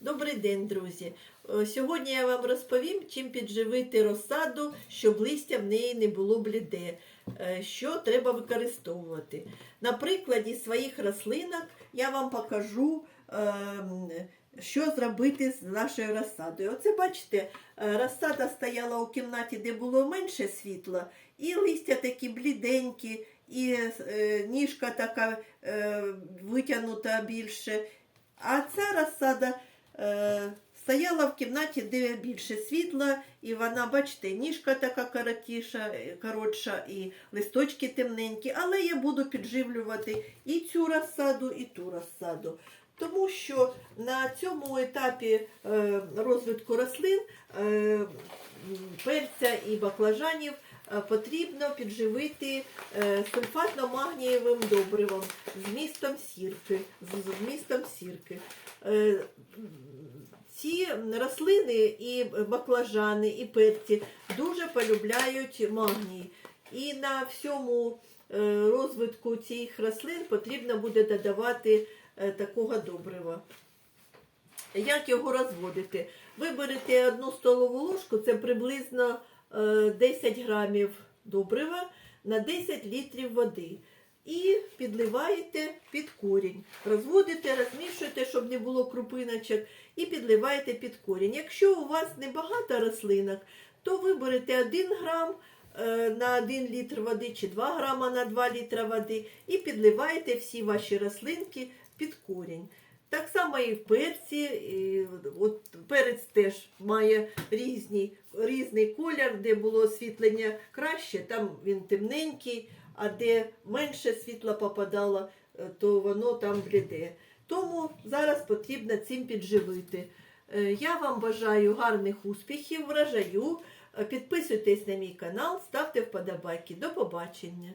Добрий день, друзі! Е, Сьогодні я вам розповім, чим підживити розсаду, щоб листя в неї не було бліде, Е, що треба використовувати. На прикладі своїх рослинок я вам покажу, ем, що зробити з нашою розсадою. Оце бачите, е, розсада стояла у кімнаті, де було менше світла, і листя такі бліденькі, і е, ніжка така е, витягнута більше. А ця розсада е, стояла в кімнаті, де більше світла, і вона, бачите, ніжка така коротіша, е, коротша, і листочки темненькі, але я буду підживлювати і цю розсаду, і ту розсаду. Тому що на цьому етапі е, розвитку рослин е, перця і баклажанів е, потрібно підживити е, сульфатно-магнієвим добривом з містом сірки. З вмістом сірки. Е, Ці рослини і баклажани, і перці дуже полюбляють магній. І на всьому е, розвитку цих рослин потрібно буде додавати е, такого добрива. Як його розводити? Ви берете одну столову ложку, це приблизно е, 10 грамів добрива на 10 літрів води. І підливаєте під корінь. Розводите, розмішуєте, щоб не було крупиночок, і підливаєте під корінь. Якщо у вас небагато рослинок, то ви берете 1 грам е, на 1 літр води чи 2 грама на 2 літра води і підливаєте всі ваші рослинки під корінь. Так само і в перці. І от перець теж має різні, різний колір, де було освітлення краще, там він темненький, а де менше світла попадало, е, то воно там бліде. Тому зараз потрібно цим підживити. Е, Я вам бажаю гарних успіхів, врожаю. Е, Підписуйтесь на мій канал, ставте вподобайки. До побачення!